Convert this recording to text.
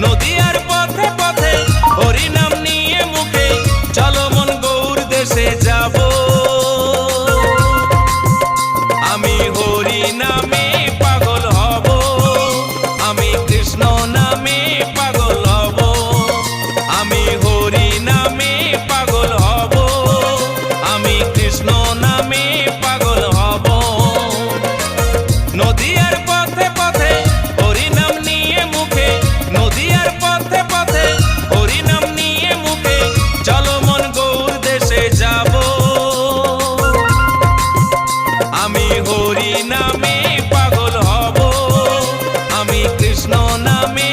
নদিয়া আমি হরি নামে পাগল হব। আমি কৃষ্ণ নামে